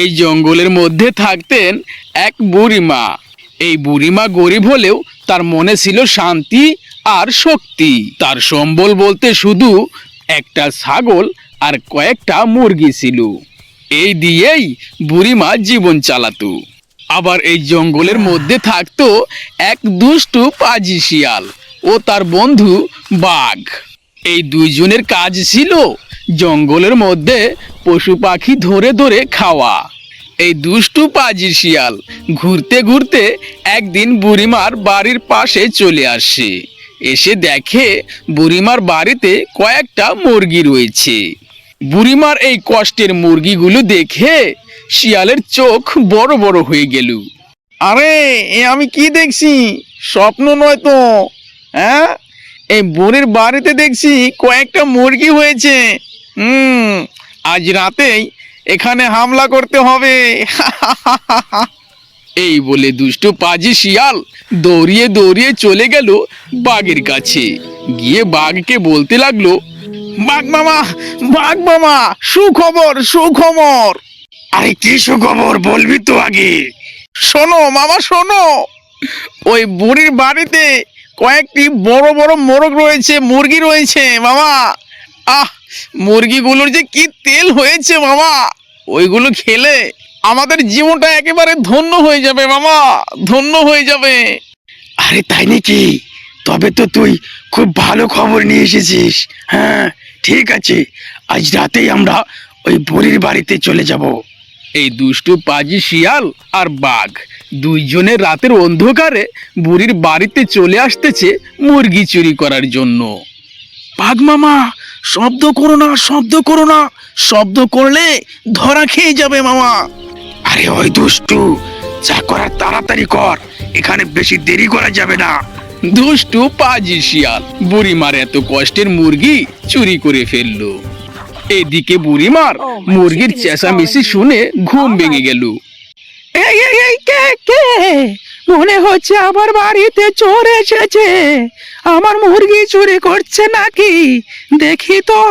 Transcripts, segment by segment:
এই জঙ্গলের মধ্যে থাকতেন এক বুড়িমা। এই বুড়িমা গরিব হলেও তার মনে ছিল শান্তি আর শক্তি। তার সম্বল বলতে শুধু একটা ছাগল আর কয়েকটা মুরগি ছিল। এই দিয়েই বুড়িমা জীবন চালাতো। আবার এই জঙ্গলের মধ্যে থাকতো এক দুষ্টু পাজি শিয়াল ও তার বন্ধু বাঘ। এই দুইজনের কাজ ছিল জঙ্গলের মধ্যে পশু পাখি ধরে ধরে খাওয়া। এই দুষ্টু পাজি শিয়াল ঘুরতে ঘুরতে একদিন বুড়িমার বাড়ির পাশে চলে আসে। এসে দেখে বুড়িমার বাড়িতে কয়েকটা মুরগি রয়েছে। বুড়িমার এই কষ্টের মুরগিগুলো দেখে শিয়ালের চোখ বড় বড় হয়ে গেল। আরে, এ আমি কি দেখছি? স্বপ্ন নয় তো। হ্যাঁ? এই বুড়ির বাড়িতে দেখছি কয়েকটা মুরগি হয়েছে। হুম, আজ রাতেই এখানে হামলা করতে হবে। এই বলে দুষ্টু পাজি শিয়াল দৌড়িয়ে দৌড়িয়ে চলে গেল বাঘের কাছে। গিয়ে বাঘকে বলতে লাগল, বাঘ মামা বাঘ মামা, সুখবর সুখবর। আরে কি সুখবর বলবি তো আগে? শোনো মামা, শোনো, ওই বুড়ির বাড়িতে কয়েকটি বড় বড় মোরগ রয়েছে, মুরগি রয়েছে মামা। আহ মুরগিগুলোর যে কি তেল হয়েছে মামা? ওইগুলো খেলে আমাদের জীবনটা একেবারে ধন্য হয়ে যাবে মামা ধন্য হয়ে যাবে। আরে তাই নাকি? তবে তো তুই খুব ভালো খবর নিয়ে এসেছিস। হ্যাঁ ঠিক আছে। আজ রাতেই আমরা ওই বুড়ির বাড়িতে চলে যাব। এই দুষ্টু পাজি শিয়াল আর বাঘ দুইজনের রাতের অন্ধকারে বুড়ির বাড়িতে চলে আসতেছে মুরগি চুরি করার জন্য। বাঘ মামা শব্দ করো না শব্দ করো না। শব্দ করলে ধরা খেয়ে যাবে মামা। আরে ওই দুষ্টু যা করার তাড়াতাড়ি কর। এখানে বেশি দেরি করা যাবে না। দুষ্টু পাজি শিয়াল বুড়িমার এত কষ্টের মুরগি চুরি করে ফেলল। এদিকে বুড়িমার মুরগির চেঁচামেচি শুনে ঘুম ভেঙে গেল। এই এই এই কে কে? মনে হচ্ছে আমার বাড়িতে চোর এসেছে। আমার মুরগি চুরি করছে নাকি? দেখি তো।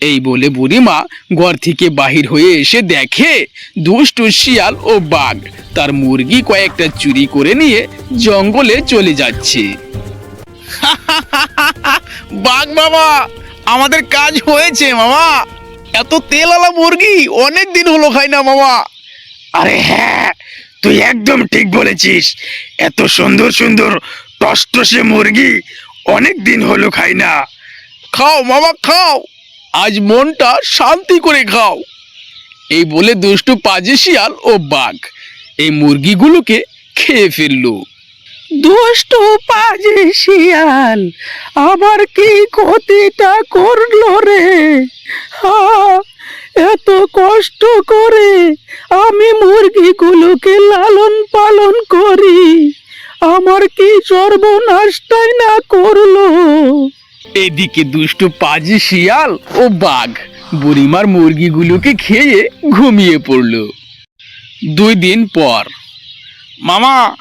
এই বলে বুড়িমা ঘর থেকে বাহির হয়ে এসে দেখে দুষ্টু শিয়াল ও বাঘ তার মুরগি কয়েকটা চুরি করে নিয়ে জঙ্গলে চলে যাচ্ছে। বাঘ বাবা আমাদের কাজ হয়েছে মামা। এত তেলালা মুরগি অনেক দিন হলো খাই না মামা। আরে হ্যাঁ তুই একদম ঠিক বলেছিস। এত সুন্দর সুন্দর টসটসে মুরগি অনেক দিন হলো খাই না। খাও মামা খাও। আজ মনটা শান্তি করে খাও। এই বলে দুষ্টু পাজি শিয়াল ও বাঘ এই মুরগিগুলোকে খেয়ে ফেলল। দুষ্টু পাজি শিয়াল আবার কি ক্ষতিটা করল রে? হা, এত কষ্ট করে আমি মুরগিগুলোকে লালন পালন করি। আমার কি সর্বনাশটাই না করল? এদিকে দুষ্টু পাজি শিয়াল ও বাঘ বুড়িমার মুরগিগুলোকে খেয়ে ঘুমিয়ে পড়ল। দুই দিন পর। মামা,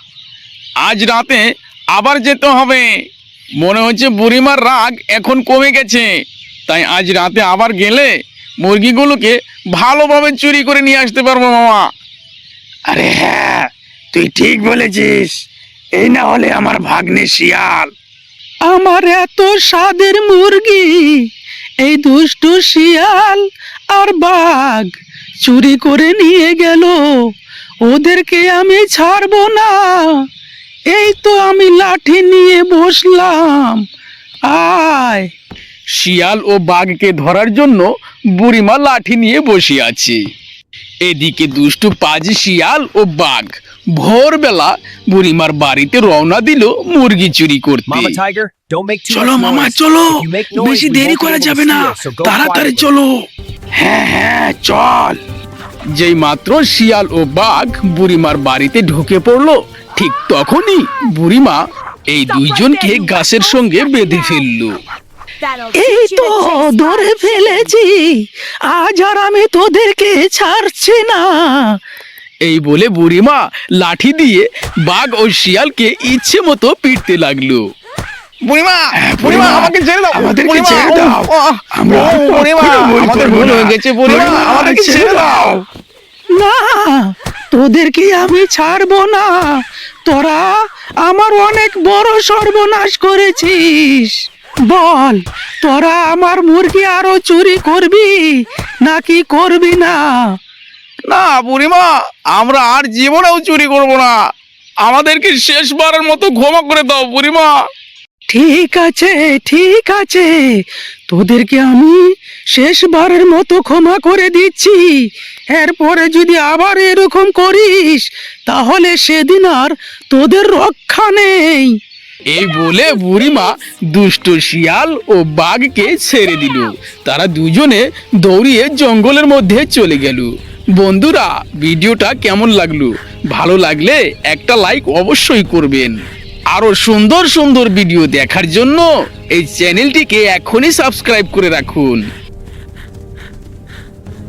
আজ রাতে আবার যেতে হবে। মনে হচ্ছে বুড়িমার রাগ এখন কমে গেছে। তাই আজ রাতে আবার গেলে মুরগিগুলোকে ভালোভাবে চুরি করে নিয়ে আসতে পারব, মামা। আরে হ্যাঁ তুই ঠিক বলেছিস। এই না হলে আমার ভাগ্নে শিয়াল। আমার এত স্বাদের মুরগি এই দুষ্টু শিয়াল আর বাঘ চুরি করে নিয়ে গেল। ওদেরকে আমি ছাড়বো না। এই তো আমি লাঠি নিয়ে বসলাম। আয়। শিয়াল ও বাঘকে ধরার জন্য বুড়িমা লাঠি নিয়ে বসে আছে। এদিকে দুষ্টু পাজি শিয়াল ও বাঘ ভোরবেলা বুড়িমার বাড়িতে রওনা দিল মুরগি চুরি করতে। চলো মামা চলো। বেশি দেরি করা যাবে না। তাড়াতাড়ি চলো। হ্যাঁ হ্যাঁ চল। যেই মাত্র শিয়াল ও বাঘ বুড়িমার বাড়িতে ঢুকে পড়ল ঠিক তখনই বুড়িমা এই দুইজনকে গাছের সঙ্গে বেঁধে ফেলল। এই তো ধরে ফেলেছি আজ আর আমি তোদেরকে ছাড়ছি না। এই বলে বুড়িমা লাঠি দিয়ে বাঘ ও শিয়ালকে ইচ্ছে মতো পিটতে লাগল। বুড়িমা বুড়িমা আমাকে ছেড়ে দাও। আমাদেরকে ছেড়ে দাও। আমরা বুড়িমা আমাদের ভুল হয়ে গেছে বুড়িমা আমাদেরকে ছেড়ে দাও। না তোদেরকে আমি ছাড়বো না। তোরা আমার অনেক বড় সর্বনাশ করেছিস। বল তোরা আমার মুরগি আরও চুরি করবি নাকি করবি না? না বুড়িমা আমরা আর জীবনেও চুরি করব না। আমাদেরকে শেষবারের মতো ক্ষমা করে দাও বুড়িমা। ঠিক আছে ঠিক আছে। তোদেরকে আমি শেষবারের মতো ক্ষমা করে দিচ্ছি। এরপরে যদি আবার এরকম করিস তাহলে সেদিন আর তোদের রক্ষা নেই। এই বলে বুড়িমা দুষ্ট শিয়াল ও বাঘকে ছেড়ে দিল। তারা দুজনে দৌড়িয়ে জঙ্গলের মধ্যে চলে গেল। বন্ধুরা, ভিডিওটা কেমন লাগল? ভালো লাগলে একটা লাইক অবশ্যই করবেন। আরও সুন্দর সুন্দর ভিডিও দেখার জন্য এই চ্যানেলটিকে এখনই সাবস্ক্রাইব করে রাখুন।